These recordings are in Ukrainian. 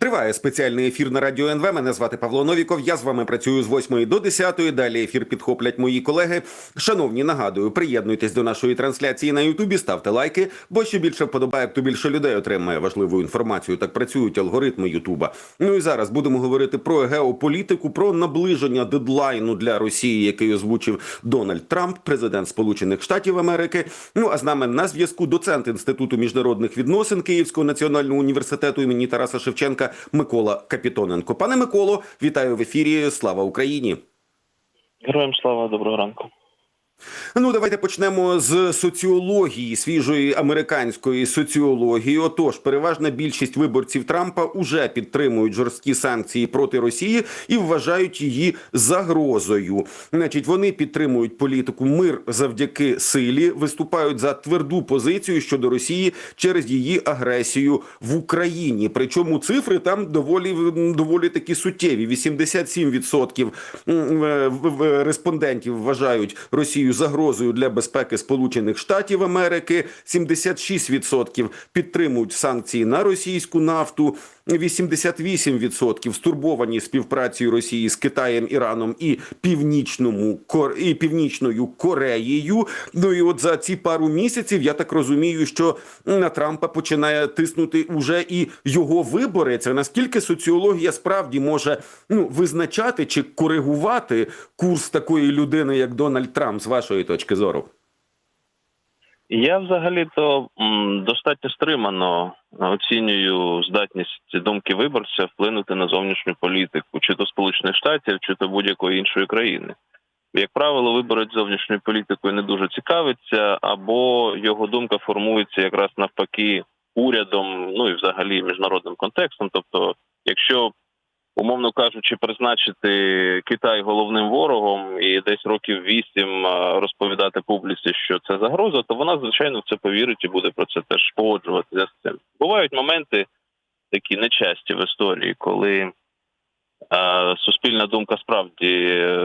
Триває спеціальний ефір на радіо НВ. Мене звати Павло Новіков. Я з вами працюю з 8 до 10. Далі ефір підхоплять мої колеги. Шановні, нагадую, приєднуйтесь до нашої трансляції на Ютубі, ставте лайки, бо що більше вподобає, то більше людей отримає важливу інформацію. Так працюють алгоритми Ютуба. Ну і зараз будемо говорити про геополітику, про наближення дедлайну для Росії, який озвучив Дональд Трамп, президент Сполучених Штатів Америки. Ну а з нами на зв'язку доцент інституту міжнародних відносин Київського національного університету імені Тараса Шевченка Микола Капітоненко. Пане Миколо, вітаю в ефірі. Слава Україні. Героям слава, доброго ранку. Ну, давайте почнемо з соціології, свіжої американської соціології. Отож, переважна більшість виборців Трампа уже підтримують жорсткі санкції проти Росії і вважають її загрозою. Значить, вони підтримують політику мир завдяки силі, виступають за тверду позицію щодо Росії через її агресію в Україні. Причому цифри там доволі доволі такі суттєві. 87% м, е, в- в- респондентів вважають Росію загрозою для безпеки Сполучених Штатів Америки. 76% підтримують санкції на російську нафту. 88% стурбовані співпрацею Росії з Китаєм, Іраном і північному і північною Кореєю. Ну і от за ці пару місяців я так розумію, що на Трампа починає тиснути уже і його вибори. Це наскільки соціологія справді може ну визначати чи коригувати курс такої людини, як Дональд Трамп, з вашої точки зору? Я взагалі-то достатньо стримано оцінюю здатність думки виборця вплинути на зовнішню політику, чи то Сполучених Штатів, чи то будь-якої іншої країни. Як правило, виборець зовнішньою політикою не дуже цікавиться, або його думка формується якраз навпаки урядом, ну і взагалі міжнародним контекстом. Тобто, якщо умовно кажучи, призначити Китай головним ворогом і десь років вісім розповідати публіці, що це загроза, то вона звичайно в це повірить і буде про це теж погоджуватися з цим. Бувають моменти такі нечасті в історії, коли суспільна думка справді, е,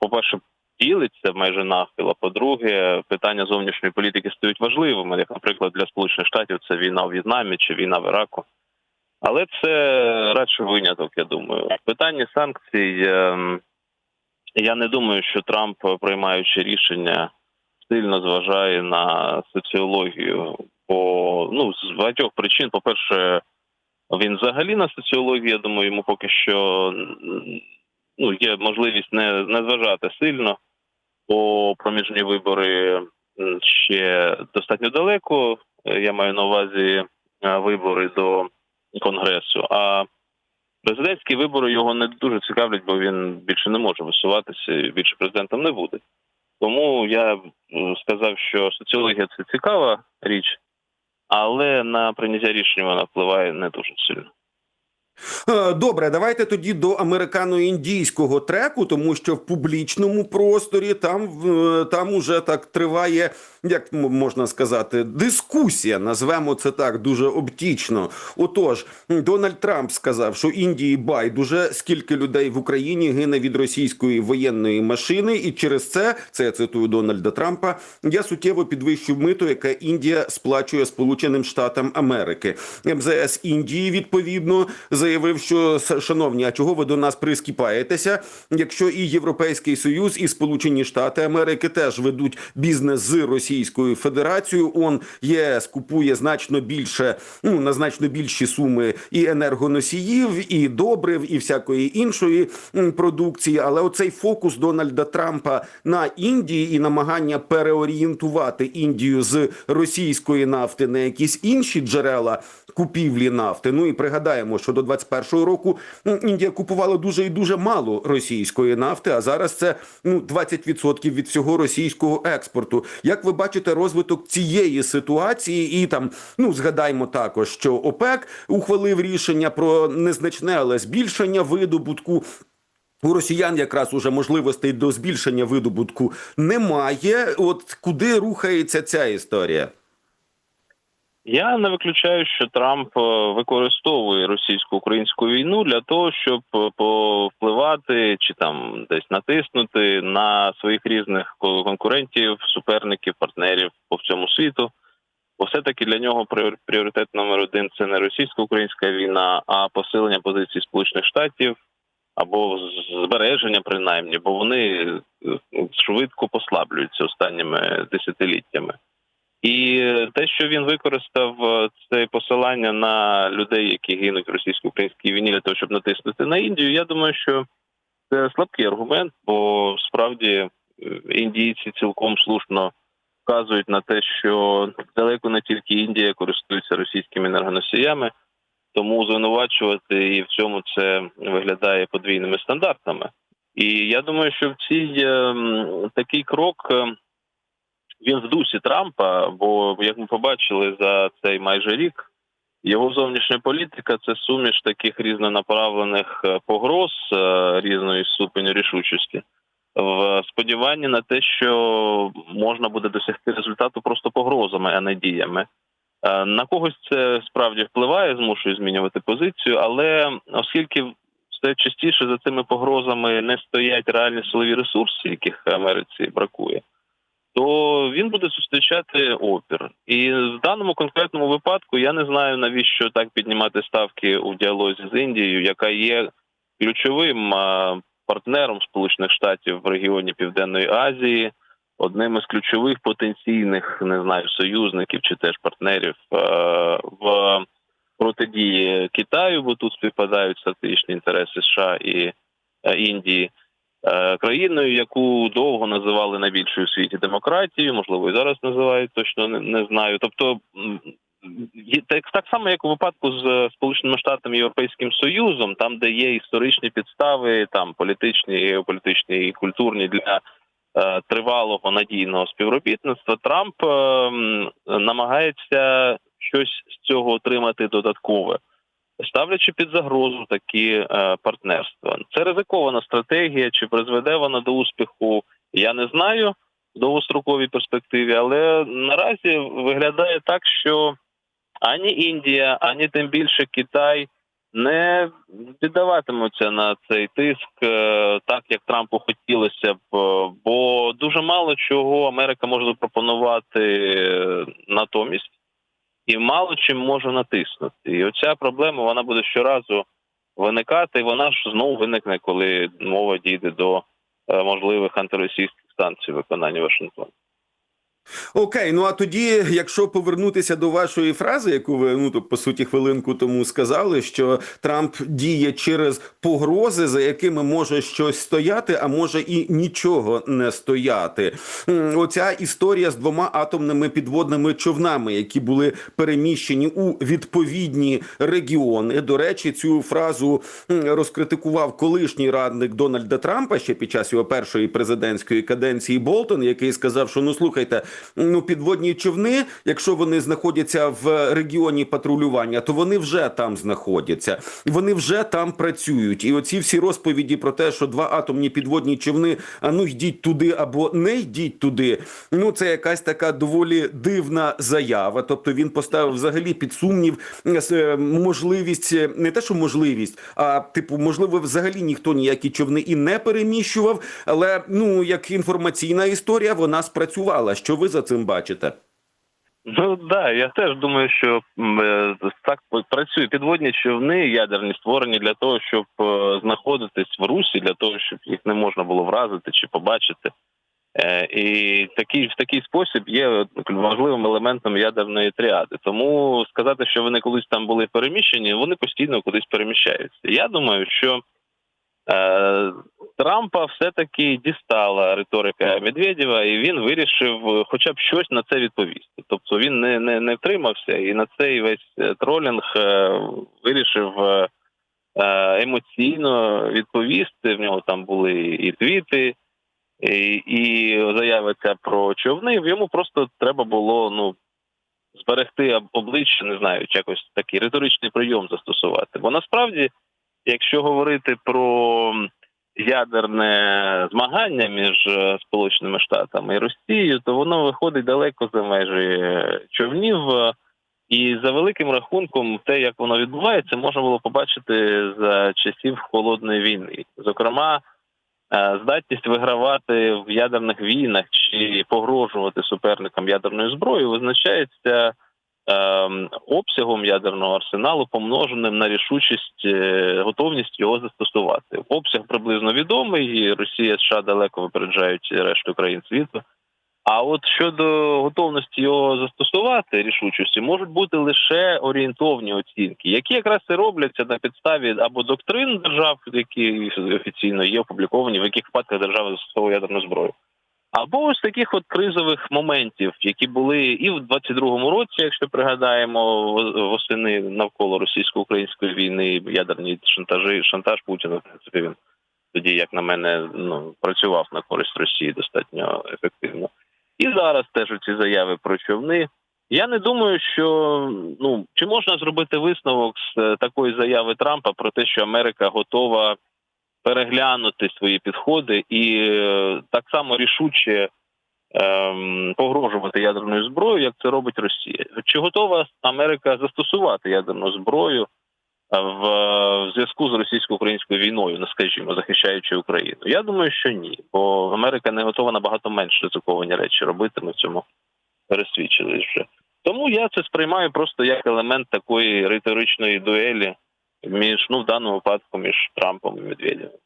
по-перше, ділиться майже навпіл, а по-друге, питання зовнішньої політики стають важливими, як, наприклад, для Сполучених Штатів це війна у В'єтнамі чи війна в Іраку. Але це радше виняток, я думаю. В питанні санкцій ем, я не думаю, що Трамп, приймаючи рішення, сильно зважає на соціологію. Бо ну з багатьох причин, по-перше, він взагалі на соціологію, я думаю, йому поки що ну, є можливість не, не зважати сильно, бо проміжні вибори ще достатньо далеко. Я маю на увазі е, вибори до конгресу. А президентські вибори його не дуже цікавлять, бо він більше не може висуватися, і більше президентом не буде. Тому я б сказав, що соціологія це цікава річ, але на прийняття рішення вона впливає не дуже сильно. Е, Добре, давайте тоді до американо-індійського треку, тому що в публічному просторі там е, там уже так триває, як можна сказати, дискусія. Назвемо це так дуже обтічно. Отож, Дональд Трамп сказав, що Індії байдуже скільки людей в Україні гине від російської воєнної машини, і через це це я цитую Дональда Трампа. Я суттєво підвищив мито, яке Індія сплачує Сполученим Штатам Америки. МЗС Індії відповідно заявив, що шановні, а чого ви до нас прискіпаєтеся? Якщо і Європейський Союз, і Сполучені Штати Америки теж ведуть бізнес з Російською Федерацією, он ЄС купує значно більше, ну на значно більші суми і енергоносіїв, і добрив, і всякої іншої продукції. Але оцей фокус Дональда Трампа на Індії і намагання переорієнтувати Індію з російської нафти на якісь інші джерела купівлі нафти. Ну і пригадаємо, що до 21-го року Індія купувала дуже і дуже мало російської нафти, а зараз це ну 20% від всього російського експорту. Як ви бачите розвиток цієї ситуації, і там ну згадаймо також, що ОПЕК ухвалив рішення про незначне, але збільшення видобутку. У росіян якраз уже можливостей до збільшення видобутку немає. От куди рухається ця історія? Я не виключаю, що Трамп е, використовує російсько-українську війну для того, щоб е, повпливати чи там десь натиснути на своїх різних конкурентів, суперників, партнерів по всьому світу. Бо все-таки для нього пріор- пріоритет номер один це не російсько-українська війна, а посилення позицій Сполучених Штатів або збереження, принаймні, бо вони е, швидко послаблюються останніми десятиліттями. І те, що він використав е, це посилання на людей, які гинуть в російсько-українській війні для того, щоб натиснути на Індію, я думаю, що це слабкий аргумент, бо справді е, індійці цілком слушно вказують на те, що далеко не тільки Індія користується російськими енергоносіями, тому звинувачувати і в цьому це виглядає подвійними стандартами. І я думаю, що в цій е, такий крок. Він в дусі Трампа, бо як ми побачили за цей майже рік, його зовнішня політика це суміш таких різнонаправлених е, погроз е, різної ступеню рішучості, в сподіванні на те, що можна буде досягти результату просто погрозами, а не діями. Е, На когось це справді впливає, змушує змінювати позицію, але оскільки все частіше за цими погрозами не стоять реальні силові ресурси, яких Америці бракує то він буде зустрічати опір. І в даному конкретному випадку я не знаю навіщо так піднімати ставки у діалозі з Індією, яка є ключовим партнером Сполучених Штатів в регіоні Південної Азії, одним із ключових потенційних не знаю союзників чи теж партнерів в протидії Китаю, бо тут співпадають стратегічні інтереси США і е, Індії країною, яку довго називали найбільшою у світі демократією, можливо, і зараз називають, точно не, не знаю. Тобто, так, так само, як у випадку з е, Сполученими Штатами Європейським Союзом, там, де є історичні підстави, там політичні, геополітичні і культурні для е, тривалого надійного співробітництва, Трамп е, намагається щось з цього отримати додаткове ставлячи під загрозу такі е, партнерства. Це ризикована стратегія. Чи призведе вона до успіху? Я не знаю в довгостроковій перспективі, але наразі виглядає так, що ані Індія, ані тим більше Китай не піддаватимуться на цей тиск е, так, як Трампу хотілося б, е, бо дуже мало чого Америка може запропонувати натомість і мало чим може натиснути. І оця проблема вона буде щоразу виникати, і вона ж знову виникне, коли мова дійде до е, можливих антиросійських станцій виконання Вашингтону. Окей, ну а тоді, якщо повернутися до вашої фрази, яку ви ну то по суті хвилинку тому сказали, що Трамп діє через погрози, за якими може щось стояти, а може і нічого не стояти. Оця історія з двома атомними підводними човнами, які були переміщені у відповідні регіони. До речі, цю фразу розкритикував колишній радник Дональда Трампа ще під час його першої президентської каденції Болтон, який сказав, що ну слухайте, ну підводні човни, якщо вони знаходяться в регіоні патрулювання, то вони вже там знаходяться, вони вже там працюють. І оці всі розповіді про те, що два атомні підводні човни, а ну йдіть туди або не йдіть туди. Ну це якась така доволі дивна заява. Тобто він поставив взагалі під сумнів е, можливість, е, не те, що можливість, а типу, можливо, взагалі ніхто ніякі човни і не переміщував. Але ну як інформаційна історія, вона спрацювала. Що ви за цим бачите? Ну да, я теж думаю, що е, так працює підводні човни ядерні створені для того, щоб е, знаходитись в русі, для того, щоб їх не можна було вразити чи побачити. Е, І такий в такий спосіб є важливим елементом ядерної тріади. Тому сказати, що вони колись там були переміщені, вони постійно кудись переміщаються. Я думаю, що Трампа все-таки дістала риторика Медведєва, і він вирішив е, хоча б щось на це відповісти. Тобто він не, не, не втримався і на цей весь е, тролінг е, вирішив е, е, емоційно відповісти. В нього там були і твіти, і, і заяви про човни. Йому просто треба було ну зберегти обличчя, не знаю, якось такий риторичний прийом застосувати. Бо насправді, якщо говорити про ядерне змагання між е, Сполученими Штатами і Росією, то воно виходить далеко за межі е, човнів. Е, І за великим рахунком, те, як воно відбувається, можна було побачити за часів холодної війни. Зокрема, здатність вигравати в ядерних війнах чи погрожувати суперникам ядерною зброєю визначається обсягом ядерного арсеналу, помноженим на рішучість, е, готовність його застосувати. Обсяг приблизно відомий. і Росія США далеко випереджають решту країн світу. А от щодо готовності його застосувати рішучості, можуть бути лише орієнтовні оцінки, які якраз і робляться на підставі або доктрин держав, які офіційно є опубліковані, в яких випадках держава застосовує ядерну зброю. Або ось таких от кризових моментів, які були і в 22-му році, якщо пригадаємо восени навколо російсько-української війни, ядерні шантажі, шантаж Путіна, в принципі, він тоді, як на мене, ну працював на користь Росії достатньо ефективно. І зараз теж ці заяви про човни. Я не думаю, що ну чи можна зробити висновок з е, такої заяви Трампа про те, що Америка готова переглянути свої підходи і е, так само рішуче ем, погрожувати ядерною зброєю, як це робить Росія. Чи готова Америка застосувати ядерну зброю е, в, в зв'язку з російсько-українською війною, ну скажімо, захищаючи Україну? Я думаю, що ні, бо Америка не готова набагато менш ризиковані речі робити. Ми в цьому пересвідчились вже. Тому я це сприймаю просто як елемент такої риторичної дуелі між ну в даному випадку між Трампом і Медведєвим.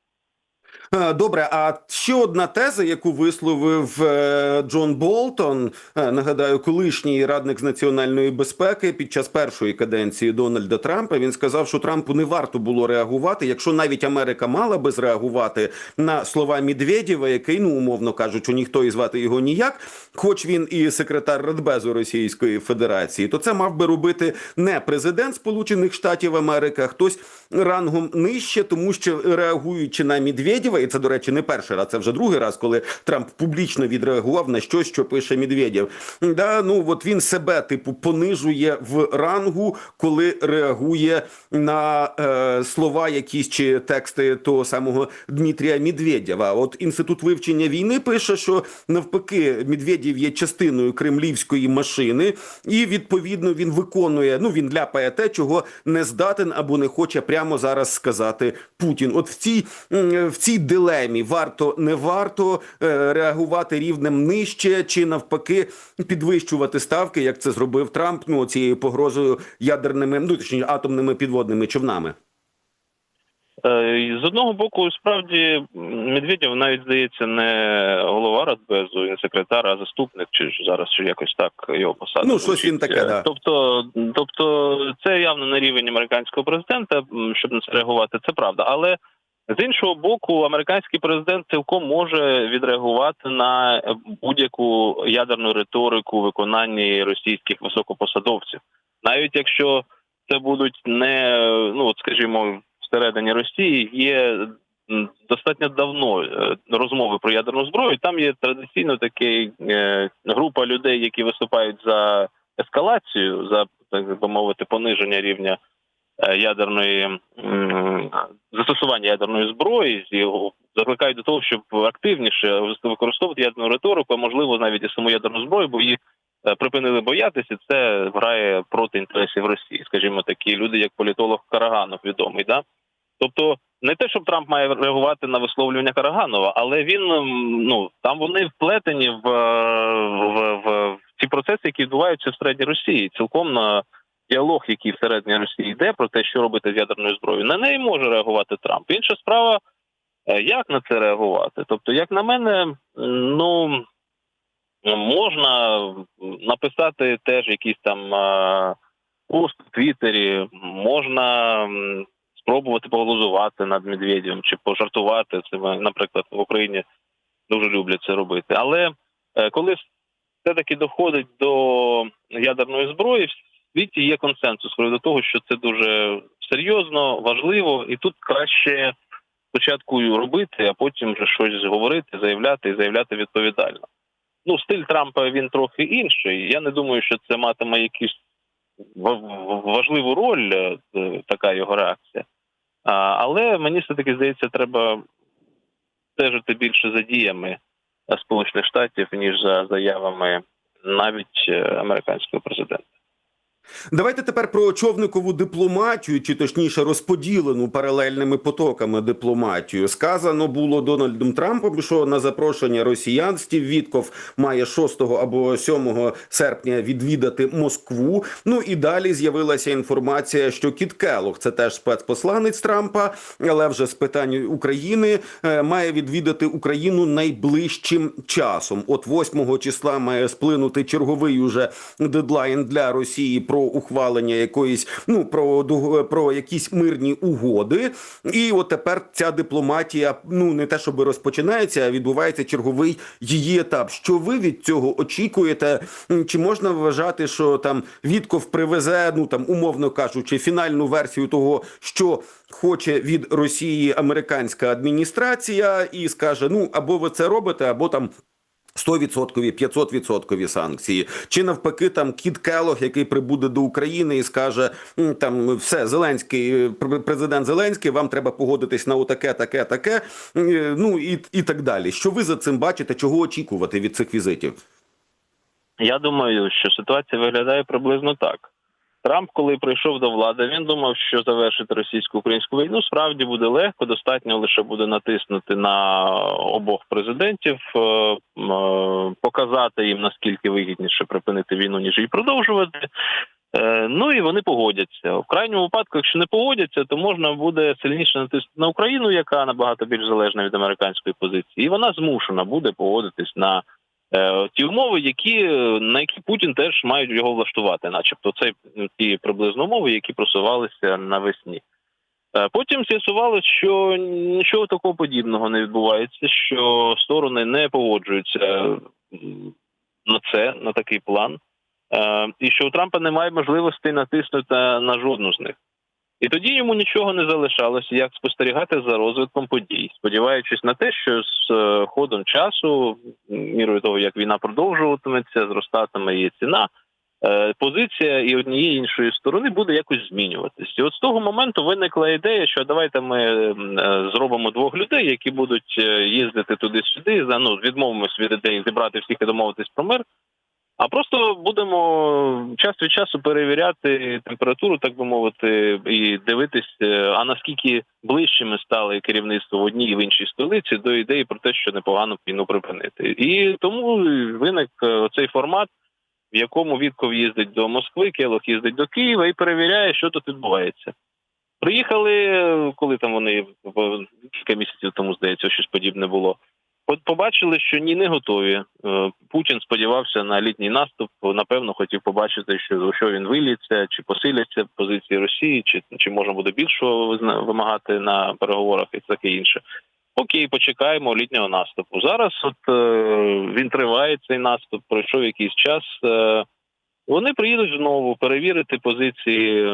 Е, Добре, а ще одна теза, яку висловив е, Джон Болтон, е, нагадаю, колишній радник з національної безпеки під час першої каденції Дональда Трампа. Він сказав, що Трампу не варто було реагувати, якщо навіть Америка мала би зреагувати на слова Медведєва, який, ну умовно кажучи, ніхто і звати його ніяк, хоч він і секретар Радбезу Російської Федерації, то це мав би робити не президент Сполучених Штатів Америки, а хтось рангом нижче, тому що реагуючи на Медведєва, і це, до речі, не перший раз, це вже другий раз, коли Трамп публічно відреагував на щось, що пише Медведєв. Да, ну от він себе типу понижує в рангу, коли реагує на е, слова якісь чи тексти того самого Дмитрія Медведєва. От інститут вивчення війни пише, що навпаки, Медведєв є частиною кремлівської машини, і відповідно він виконує. Ну він ляпає те, чого не здатен або не хоче прямо зараз сказати Путін. От в цій в цій дилемі варто не варто е, реагувати рівнем нижче, чи навпаки підвищувати ставки, як це зробив Трамп. Ну цією погрозою ядерними, ну точніше атомними підводними човнами. Е, З одного боку, справді Медведєв навіть здається не голова Радбезу, не секретар, а заступник, чи ж зараз чи якось так його посада. Ну, щось він таке, да. Тобто, тобто, це явно на рівень американського президента, щоб на це реагувати, це правда. Але з іншого боку, американський президент цілком може відреагувати на будь-яку ядерну риторику в виконанні російських високопосадовців, навіть якщо це будуть не ну от скажімо всередині Росії є достатньо давно е, розмови про ядерну зброю. Там є традиційно такий е, група людей, які виступають за ескалацію, за так би мовити, пониження рівня ядерної застосування ядерної зброї, закликають до того, щоб активніше використовувати ядерну риторику, а можливо навіть і саму ядерну зброю, бо її е, припинили боятися. Це грає проти інтересів Росії. Скажімо, такі люди, як політолог Караганов, відомий, да. Тобто не те, щоб Трамп має реагувати на висловлювання Караганова, але він ну там вони вплетені в, в, в, в ці процеси, які відбуваються всередині Росії, цілком на діалог, який всередині Росії йде про те, що робити з ядерною зброєю. На неї може реагувати Трамп. Інша справа, е, як на це реагувати? Тобто, як на мене, ну можна написати теж якісь там е, пост в Твіттері, можна спробувати поглузувати над Медведєвим чи пожартувати. Це, наприклад, в Україні дуже люблять це робити. Але е, коли все-таки доходить до ядерної зброї, світі є консенсус до того, що це дуже серйозно, важливо, і тут краще спочатку робити, а потім вже щось говорити, заявляти і заявляти відповідально. Ну, стиль Трампа він трохи інший. Я не думаю, що це матиме якусь ва- ва- важливу роль, е, така його реакція. Але мені все-таки здається, треба стежити більше за діями е, Сполучених Штатів, ніж за заявами навіть е, американського президента. Давайте тепер про човникову дипломатію, чи точніше розподілену паралельними потоками дипломатію. Сказано було Дональдом Трампом, що на запрошення росіян Стів Вітков має 6 або 7 серпня відвідати Москву. Ну і далі з'явилася інформація, що Кіт Келлог, це теж спецпосланець Трампа, але вже з питань України е, має відвідати Україну найближчим часом. От 8 числа має сплинути черговий уже дедлайн для Росії про ухвалення якоїсь ну про про якісь мирні угоди. І от тепер ця дипломатія ну не те, щоб розпочинається, а відбувається черговий її етап. Що ви від цього очікуєте? Чи можна вважати, що там Вітков привезе, ну там умовно кажучи, фінальну версію того, що хоче від Росії американська адміністрація, і скаже: ну або ви це робите, або там. 100%, 500% санкції, чи навпаки, там Кіт Келог, який прибуде до України і скаже: там все, Зеленський, президент Зеленський, вам треба погодитись на отаке, таке, таке. е, Ну і, і так далі. Що ви за цим бачите? Чого очікувати від цих візитів? Я думаю, що ситуація виглядає приблизно так. Трамп, коли прийшов до влади, він думав, що завершити російсько-українську війну справді буде легко. Достатньо лише буде натиснути на обох президентів, е, е, показати їм наскільки вигідніше припинити війну, ніж її продовжувати. Е, Ну і вони погодяться. В крайньому випадку, якщо не погодяться, то можна буде сильніше натиснути на Україну, яка набагато більш залежна від американської позиції, і вона змушена буде погодитись на ті умови, які е, на які Путін теж мають його влаштувати, начебто це ті приблизно умови, які просувалися навесні. Е, Потім з'ясувалося, що нічого такого подібного не відбувається, що сторони не погоджуються на це, на такий план, Е, і що у Трампа немає можливості натиснути на жодну з них. І тоді йому нічого не залишалося, як спостерігати за розвитком подій, сподіваючись на те, що з е, ходом часу, мірою того, як війна продовжуватиметься, зростатиме її ціна, е, позиція і однієї іншої сторони буде якось змінюватись. І от з того моменту виникла ідея, що давайте ми е, зробимо двох людей, які будуть їздити туди-сюди, за ну відмовимось від ідеї зібрати всіх і домовитись про мир. А просто будемо час від часу перевіряти температуру, так би мовити, і дивитись, е, а наскільки ближчими стали керівництво в одній і в іншій столиці до ідеї про те, що непогано війну припинити. І тому виник е, цей формат, в якому Вітков їздить до Москви, Келох їздить до Києва і перевіряє, що тут відбувається. Приїхали, е, коли там вони кілька місяців тому, здається, щось подібне було. От побачили, що ні, не готові. Е, Путін сподівався на літній наступ. Напевно, хотів побачити, що що він виліться, чи посиляться позиції Росії, чи чи можна буде більшого вимагати на переговорах і таке інше. Окей, почекаємо літнього наступу. Зараз от е, він триває цей наступ, пройшов якийсь час. Вони приїдуть знову перевірити позиції е,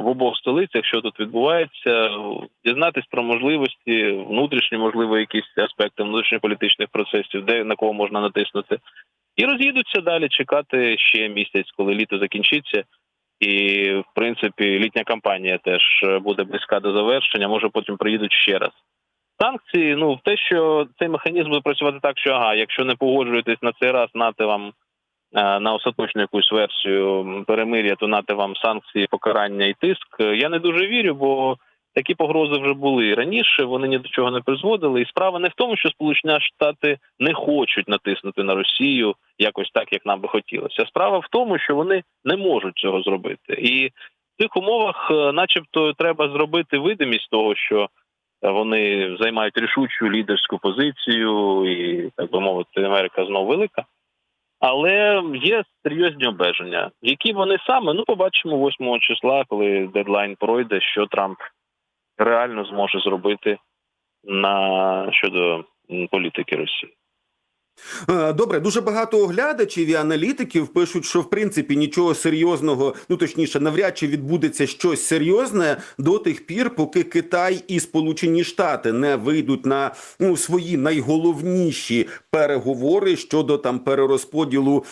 в обох столицях, що тут відбувається, дізнатись про можливості, внутрішні, можливо, якісь аспекти внутрішньополітичних процесів, де на кого можна натиснути, і роз'їдуться далі чекати ще місяць, коли літо закінчиться. І, в принципі, літня кампанія теж е, буде близька до завершення. Може, потім приїдуть ще раз. Санкції, ну в те, що цей механізм буде працювати так, що ага, якщо не погоджуєтесь на цей раз, нати вам на остаточну якусь версію перемир'я, то нати вам санкції, покарання і тиск. Е, Я не дуже вірю, бо такі погрози вже були раніше. Вони ні до чого не призводили. І справа не в тому, що Сполучені Штати не хочуть натиснути на Росію якось так, як нам би хотілося. Справа в тому, що вони не можуть цього зробити. І в цих умовах, е, начебто, треба зробити видимість того, що е, вони займають рішучу лідерську позицію, і так би мовити, Америка знову велика. Але є серйозні обмеження. Які вони саме? Ну, побачимо 8 числа, коли дедлайн пройде, що Трамп реально зможе зробити на щодо політики Росії. Е, Добре, дуже багато оглядачів і аналітиків пишуть, що в принципі нічого серйозного, ну точніше, навряд чи відбудеться щось серйозне до тих пір, поки Китай і Сполучені Штати не вийдуть на ну свої найголовніші переговори щодо там перерозподілу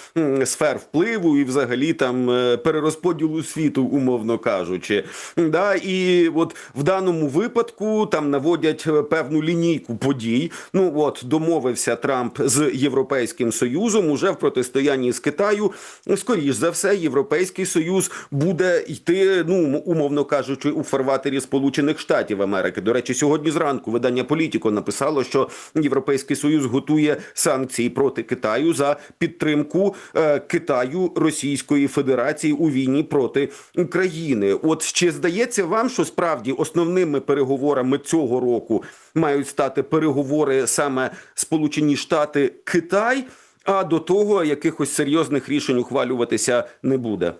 сфер впливу і взагалі там е, перерозподілу світу, умовно кажучи. Да, і от в даному випадку там наводять е, певну лінійку подій. Ну от домовився Трамп з Європейським Союзом уже в протистоянні з Китаю. Скоріш за все, Європейський Союз буде йти, ну умовно кажучи, у фарватері Сполучених Штатів Америки. До речі, сьогодні зранку видання Політіко написало, що Європейський Союз готує санкції проти Китаю за підтримку е, Китаю Російської Федерації у війні проти України. От чи здається вам, що справді основними переговорами цього року мають стати переговори саме Сполучені Штати Китай? А до того якихось серйозних рішень ухвалюватися не буде.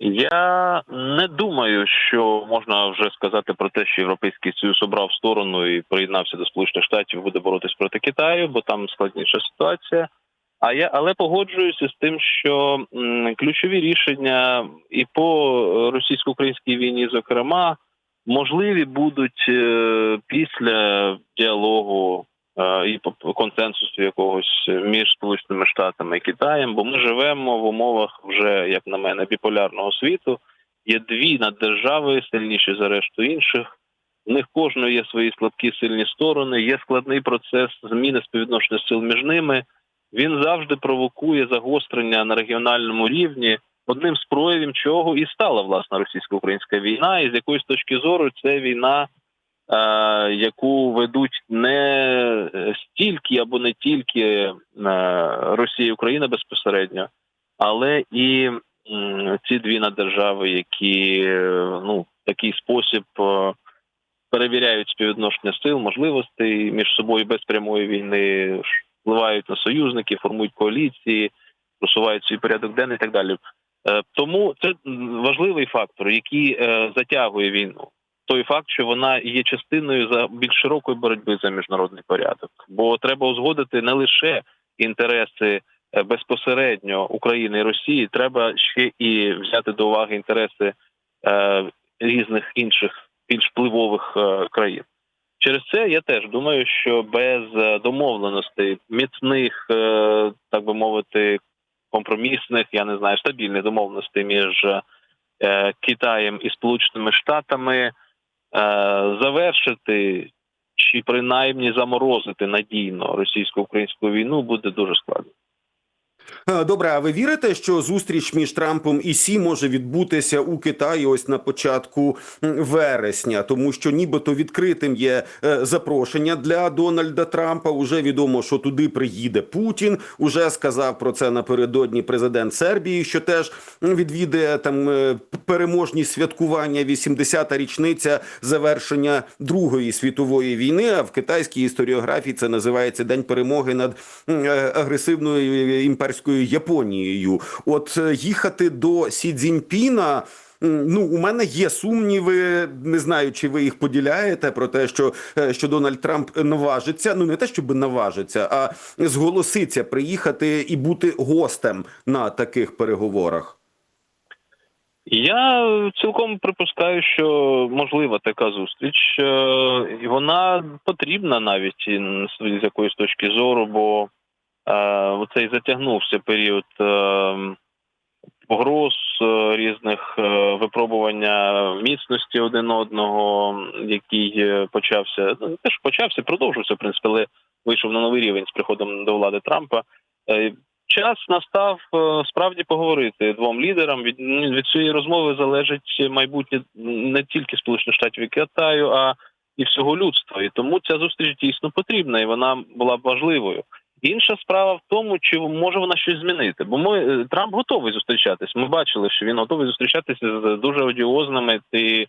Я не думаю, що можна вже сказати про те, що Європейський Союз обрав сторону і приєднався до Сполучених Штатів, буде боротись проти Китаю, бо там складніша ситуація. А я але погоджуюся з тим, що м, ключові рішення і по російсько-українській війні, зокрема, можливі будуть е, після діалогу е, і консенсусу якогось між Сполученими Штатами і Китаєм, бо ми живемо в умовах вже, як на мене, біполярного світу. Є дві наддержави, сильніші за решту інших. В них кожної є свої слабкі сильні сторони. Є складний процес зміни співвідношення сил між ними. Він завжди провокує загострення на регіональному рівні. Одним з проявів чого і стала власна російсько-українська війна, і з якоїсь точки зору це війна, е, яку ведуть не стільки або не тільки е, Росія і Україна безпосередньо, але і ці дві наддержави, які е, ну в такий спосіб перевіряють співвідношення сил, можливостей між собою без прямої війни, впливають на союзників, формують коаліції, просувають свій порядок денний і так далі. Е, Тому це важливий фактор, який е, затягує війну. Той факт, що вона є частиною за більш широкої боротьби за міжнародний порядок, бо треба узгодити не лише інтереси е, безпосередньо України і Росії, треба ще і взяти до уваги інтереси різних інших більш впливових країн. Через це я теж думаю, що без домовленостей міцних, так би мовити, компромісних, я не знаю, стабільних домовленостей між е, Китаєм і Сполученими Штатами е, завершити чи принаймні заморозити надійно російсько-українську війну буде дуже складно. Е, Добре, а ви вірите, що зустріч між Трампом і Сі може відбутися у Китаї ось на початку вересня, тому що нібито відкритим є е, запрошення для Дональда Трампа. Уже відомо, що туди приїде Путін. Уже сказав про це напередодні президент Сербії, що теж відвідає там е, переможні святкування 80-та річниця завершення Другої світової війни. А в китайській історіографії це називається День перемоги над агресивною імперською Японією. От е, їхати до Сі Цзіньпіна, Ну, у мене є сумніви, не знаю, чи ви їх поділяєте про те, що, е, що Дональд Трамп наважиться. Ну не те, щоб наважиться, а зголоситься приїхати і бути гостем на таких переговорах. Я цілком припускаю, що можлива така зустріч, е, і вона потрібна навіть з якоїсь точки зору, бо цей затягнувся період е, погроз е, різних е, випробування міцності один одного, який е, почався ну, теж почався, продовжився в принципі, але вийшов на новий рівень з приходом до влади Трампа. Е, Час настав е, справді поговорити двом лідерам. Від ну, від цієї розмови залежить майбутнє не тільки Сполучених Штатів і Китаю, а і всього людства. І тому ця зустріч дійсно потрібна, і вона була б важливою. Інша справа в тому, чи може вона щось змінити. Бо ми е, Трамп готовий зустрічатись. Ми бачили, що він готовий зустрічатися з дуже одіозними і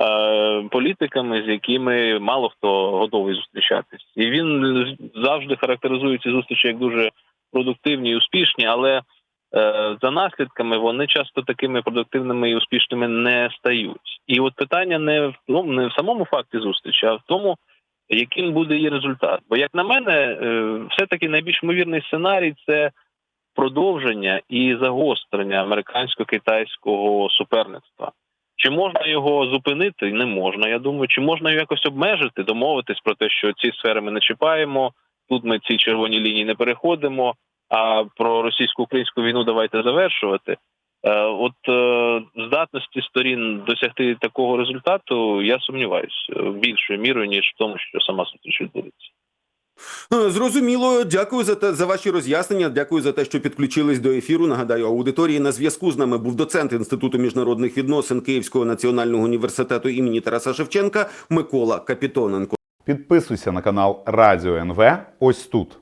е, політиками, з якими мало хто готовий зустрічатись, і він завжди характеризує ці зустрічі як дуже продуктивні і успішні, але е, за наслідками вони часто такими продуктивними і успішними не стають. І от питання не в тому, не в самому факті зустрічі, а в тому, яким буде її результат. Бо, як на мене, е, все-таки найбільш ймовірний сценарій це продовження і загострення американсько-китайського суперництва. Чи можна його зупинити? Не можна. Я думаю, чи можна його якось обмежити, домовитись про те, що ці сфери ми не чіпаємо тут ми ці червоні лінії не переходимо. А про російсько-українську війну давайте завершувати. Е, От е, здатності сторін досягти такого результату я сумніваюся більшою мірою ніж в тому, що сама зустріч відбудеться. Е, Зрозуміло, дякую за те за ваші роз'яснення. Дякую за те, що підключились до ефіру. Нагадаю, аудиторії на зв'язку з нами був доцент інституту міжнародних відносин Київського національного університету імені Тараса Шевченка Микола Капітоненко. Підписуйся на канал Радіо НВ ось тут.